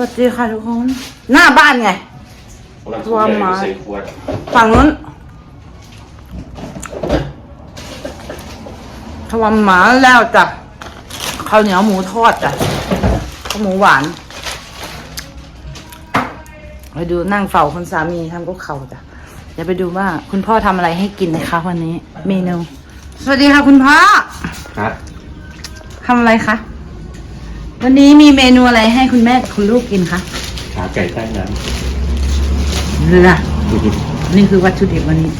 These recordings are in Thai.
วัสดีค่ะทุกคน หน้าบ้านไงความหมายฝั่งนู้นทวำหมาแล้วจ้ะข้าวเหนียวหมูทอดจ้ะข้าวหมูหวานไปดูนั่งเฝ้าคุณสามีทำกุ๊กเขาจ้ะเดี๋ยวไปดูว่าคุณพ่อทำอะไรให้กินนะคะวันนี้ เมนู สวัสดีค่ะคุณพ่อครับทำอะไรคะ วันนี้มีเมนูอะไรให้คุณแม่กับคุณลูกกินคะขาไก่ใต้น้เรือำนี่คือวัตถุดิบวันนี้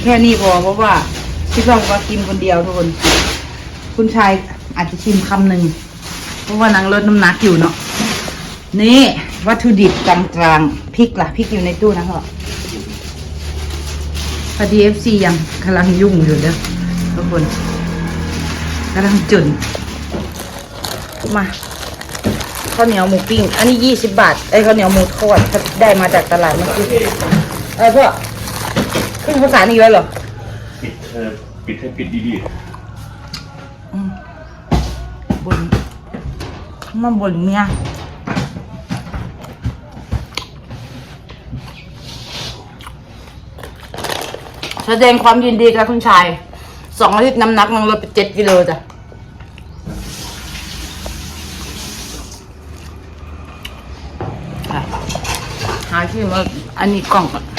แค่นี้พอเพราะว่าพี่ก้องก็กินคนเดียวทุกคน คุณชายอาจจะชิมคำหนึ่งเพราะว่านางลดน้ำหนักอยู่เนาะนี่วัตถุดิบกลางกลางๆพริกล่ะพริกอยู่ในตู้นะพ่อพอดีเอฟซียังกำลังยุ่งอยู่เด้อทุกคนกำลังจุนมา ข้าวเหนียวหมูปิ้ง อันนี้ยี่สิบบาทไอ้ข้าวเหนียวหมูทอดได้มาจากตลาดเมื่อกี้เออพ่อขึ้นภาษาอีกแล้วเหรอปิดเออปิดให้ปิดดีบนมันบนเมียแสดงความยินดีกับคุณชายสองอาทิตย์น้ำหนักมันลดไปเจ็ดกิโลจ้ะอะ หาที่มาอันนี้กล่องก่อนๆ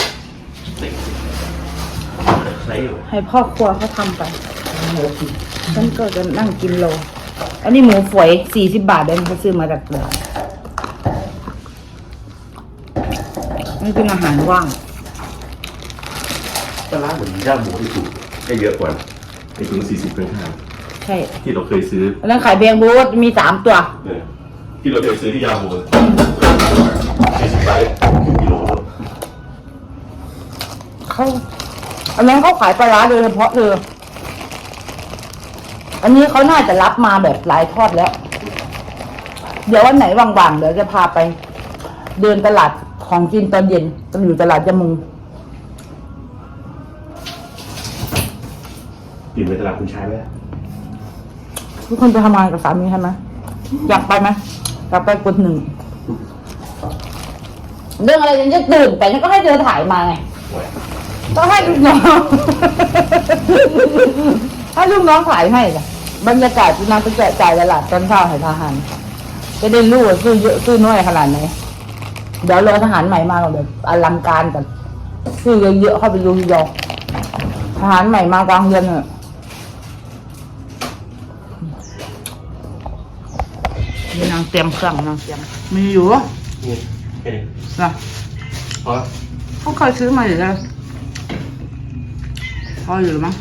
ใส่อยู่ให้พ่อครัวเขาทำไปฉันก็จะนั่งกินโล อันนี้หมูฝอยสี่สิบบาทเองเขาซื้อมาจากตลาดนี่เป็นอาหารว่างปลาร้าเหมือนย่างหมูที่ถูกได้เยอะกว่าในถุงสี่สิบเป็นห้าใช่ที่เราเคยซื้อแล้วขายเบียงบูธมีสามตัวเนี่ยที่เราเคยซื้อที่ยาโมสี่สิบบาทกิโล เขาอันนั้นเขาขายปลาร้าโดยเฉพาะเลยอันนี้เขาน่าจะรับมาแบบหลายทอดแล้ว เดี๋ยววันไหนว่างๆเดี๋ยวจะพาไป เดินตลาดของกินตอนเย็นต้องอยู่ตลาดจมุงกินไปตลาดคุณชายไหมทุกคนไปทำงานกับสามีใช่ไหมอยากไปไหมอยากไปกดหนึ่งเรื่องอะไรฉันจะตื่นแต่ฉันก็ให้เธอถ่ายมาไง โอ้ยก็ให้ลูกน้องให้ลูกน้องถ่ายให้จ้ะบรรยากาศที่นางไปแจกจ่ายตลาดตอนเช้าให้ทหารจะได้รู้ว่าซื้อเยอะซื้อน้อยขนาดไหนเดี๋ยวรอทหารใหม่มาก่อนแบบอลังการกันซื้อเยอะๆเข้าไปดูยองทหารใหม่มากลางเดือนเนี่ยนี่นางเตรียมเครื่องนางเตรียมมีอยู่นี่เองนะเพราะเขาเคยซื้อมาอยู่แล้ว พออยู่หรือมั้ง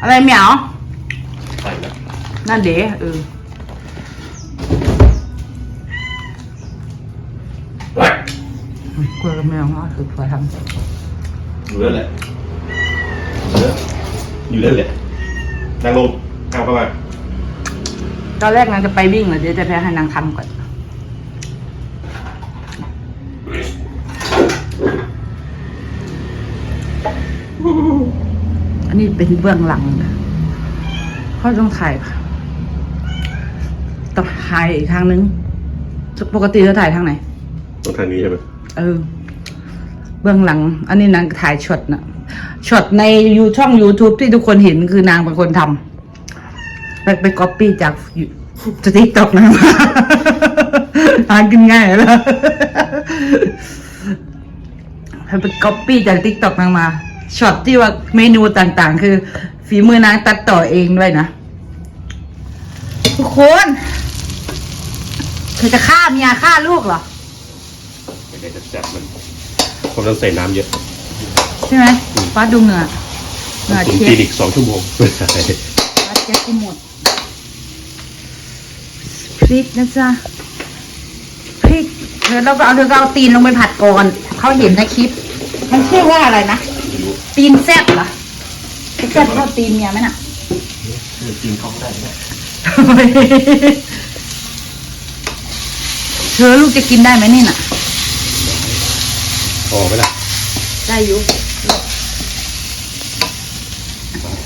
อะไรเหมียวใส่แล้วนั่นเด๋เออไปกลัวกับแมวมากคือพอทอยู่แล้วแหละอยู่แล้วแหละนั่งลงข้างเข้ามาำตอนแรกนางจะไปวิ่งเลยเดี๋ยวจะแพ้ให้นางทำก่อน อันนี้เป็นเบื้องหลังนะเขาต้องถ่ายต้องถ่ายอีกทางนึง ปกติจะถ่ายทางไหนตรงทางนี้ใช่ไหมเออ เบื้องหลัง อันนี้นางถ่ายช็อตนะช็อตในยูช่อง YouTube ที่ทุกคนเห็นคือนางเป็นคนทำไปไปก๊อปปี้จากสติ๊กต็อกนะหากินง่ายแล้วไปก๊อปปี้จากติ๊กต็อกนางมา ช็อตที่ว่าเมนูต่างๆ คือ ฝีมือนางตัดต่อเองด้วยนะ ทุกคนเธอจะฆ่าเมียฆ่าลูกเหรอไม่ได้จะจับมันผมต้องใส่น้ำเยอะ ใช่ไหมฟ้าดูเหงื่อเหงื่อถึงเช็ปีดอีกสองชั่วโมงเพื่อใส่ฟ้าเช็ดที่หมดพริกนะจ๊ะพริกเดี๋ยวเราก็เอาเดี๋ยวเราเอาตีนลงไปผัดก่อนเขาเห็นในคลิป มันชื่อว่าอะไรนะ ไม่รู้ตีนแซ่บเหรอแซ่บเท่าตีนเมียไหมน่ะกินเขาได้ไหมเธอลูกจะกินได้ไหมนี่น่ะ พอไหมล่ะได้อยู่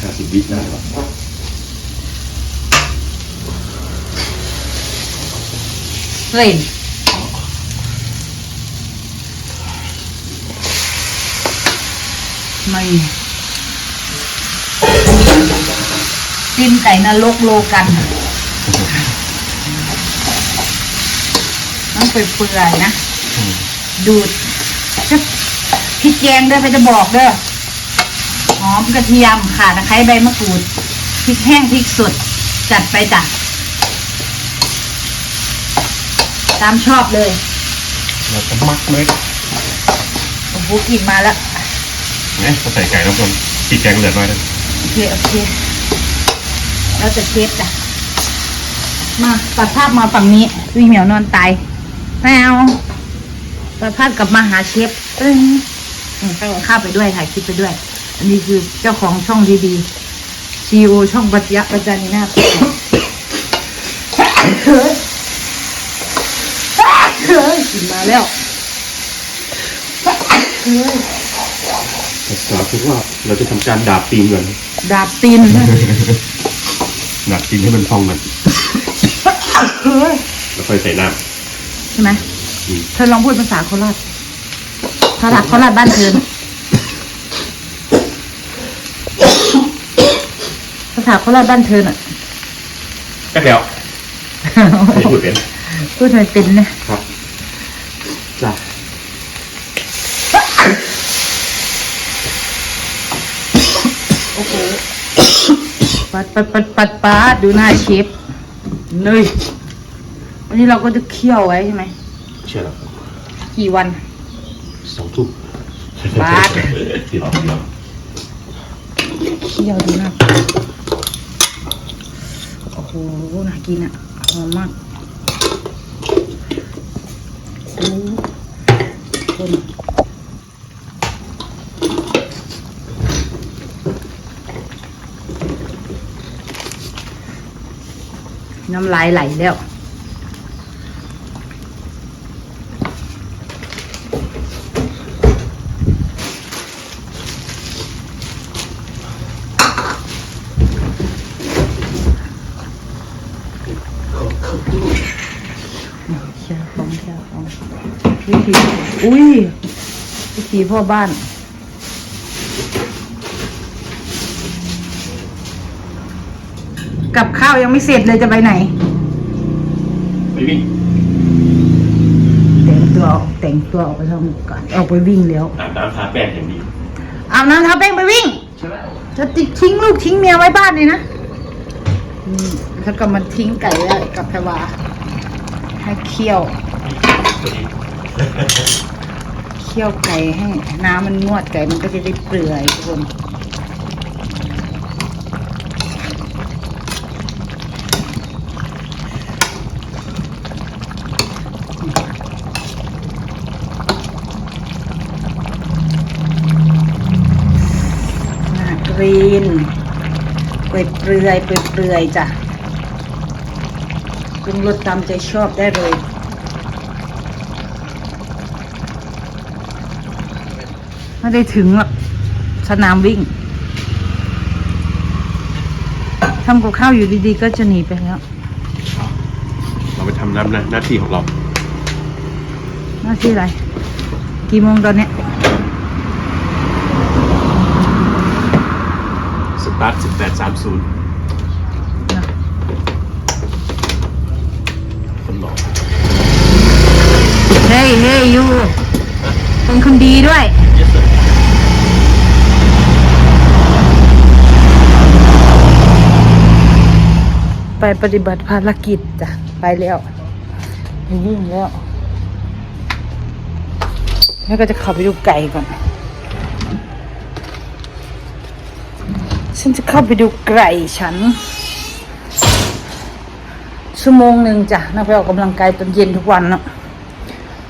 ห้าสิบวิได้หรอเส้น ไม่ตีนไก่นรกโลกันต้องไปเปื่อยๆนะ ดูดจะพริกแกงเด้อไปจะบอกเด้อหอมกระเทียมข่าตะไคร้ใบมะกรูดพริกแห้งพริกสดจัดไปจ้ะตามชอบเลยเราจะมักไหมโอ้โหกลินมาแล้ว เนี่ยใส่ไก่แล้วคนตีแกงเหลือน้อยนะโอเคโอเคแล้วจะเชฟจ้ะมาตัดภาพมาฝั่งนี้วิ่งเหมียวนอนตายไม่เอาตัดภาพกลับมาหาเชฟเอ้ยข้าวข้าไปด้วยถ่ายคลิปไปด้วย อันนี้คือเจ้าของช่องดีๆซีโอช่องปัจยะปัจจานีนาถเฮ้ยเฮ้ยกินมาแล้วเฮ้ย ภาษาคือว่าเราจะทำการดาบตีนก่อนดาบตีนดาบตีนให้มันพองกันเฮ้ยแล้วค่อยใส่น้ใช่ไหมำอืมเธอลองพูดภาษาโคราชโคราชโคราชบ้านเธอน่ะภาษาโคราชบ้านเธอน่ะก็เดี๋ยวให้พูดเป็นพูดไม่เป็นเนี่ยครับจ้ะ โอ้โหปัดปัดปัดปัดปัดดูหน้าเชฟเนยอันนี้เราก็จะเคี่ยวไว้ใช่ไหมเชื่อแล้วกี่วันสองทุ่มบาสที่เราที่เราเคี่ยวดูหน้าโอ้โหน่ากินอะหอมมากโอ้คน น้ำลายไหลแล้วแช่ของแช่ของวิธีอุ้ยวิธีพ่อบ้าน กับข้าวยังไม่เสร็จเลยจะไปไหน ไปวิ่ง แต่งตัวออกแต่งตัวออกไปทำก่อนออกไปวิ่งแล้วอาบน้ำทาแป้งอย่างดีอาบน้ำทาแป้งไปวิ่ง ใช่ไหมจะทิ้งลูกทิ้งเมียไว้บ้านเลยนะนี่แล้วก็มาทิ้งไก่ไว้กับแพรวาให้เคี่ยว เคี่ยวไก่ให้น้ำมันงวดไก่มันก็จะได้เปื่อยทุกคนน่ากรีนเปื่อยเปลือยเปื่อยเปลือยจ้ะปรุงรสตามใจชอบได้เลย ไม่ได้ถึงหรอกสนามวิ่งทำกับข้าวอยู่ดีๆ ก็จะหนีไปแล้ว เราไปทำน้ำหน้าหน้าที่ของเรา หน้าที่อะไร กี่โมงตอนเนี้ย สตา ร์ทสิบแปดสามศูนย์คนหล่อเฮ้ยเฮ้ยยูเป็นคนดีด้วย Yes sir ไปปฏิบัติภารกิจจ้ะ ไปแล้วไปวิ่งแล้ว แล้วก็จะเข้าไปดูไก่ก่อน ฉันจะเข้าไปดูไก่ฉัน ชั่วโมงหนึ่งจ้ะนางไปออกกำลังกายตอนเย็นทุกวันเนาะ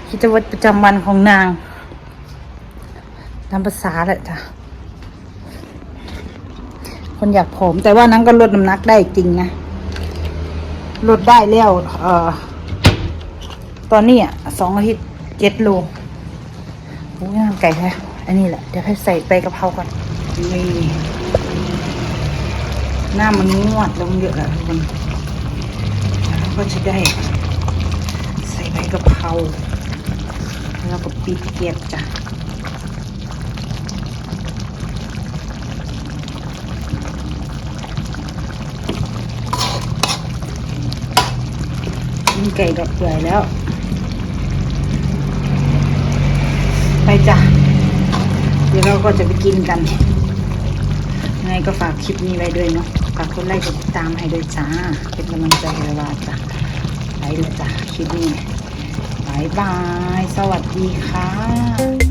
กิจวัตรประจำวันของนางตามภาษาแหละจ้ะคนอยากผอมแต่ว่านางก็ลดน้ำหนักได้จริงนะลดได้แล้วเอ่อตอนนี้อะสองอาทิตย์เจ็ดโลโอ้ยน่าไก่แท้อันนี้แหละ เดี๋ยวให้ใส่ใบกะเพราก่อนนี่ หน้ามันงวดลงเยอะแล้วทุกคนแล้วก็จะได้ใส่กะเพราแล้วก็ปิดเกียบจ้ะกินไก่กับเปื่อยแล้ว ไปจ้ะ เดี๋ยวเราก็จะไปกินกันยังไงก็ฝากคลิปนี้ไว้ด้วยเนาะ ฝากกดไลค์กดติดตามให้ด้วยจ้า เป็นกำลังใจให้เราจ้ะไปเลยจ้ะคลิปนี้บายบาย สวัสดีค่ะ